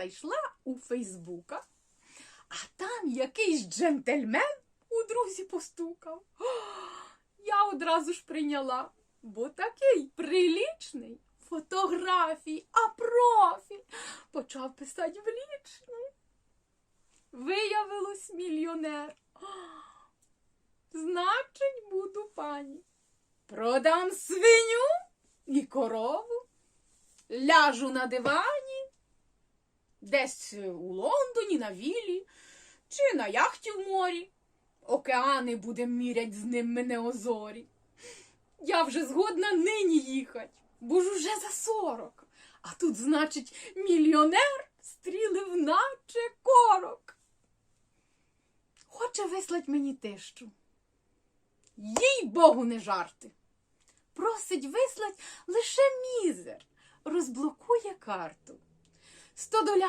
зайшла у Фейсбука, а там якийсь джентльмен у друзі постукав. Я одразу ж прийняла, бо такий прилічний. Фотографії, а профіль почав писати в. Виявилось мільйонер. Значить, буду пані. Продам свиню і корову, ляжу на дивані, десь у Лондоні, на вілі, чи на яхті в морі. Океани будем мірять з ним мене озорі. Я вже згодна нині їхать, бо ж уже за сорок. А тут, значить, мільйонер стрілив наче корок. Хоче вислать мені тищу. Їй Богу не жарти. Просить вислать лише мізер, розблокує карту. Сто доля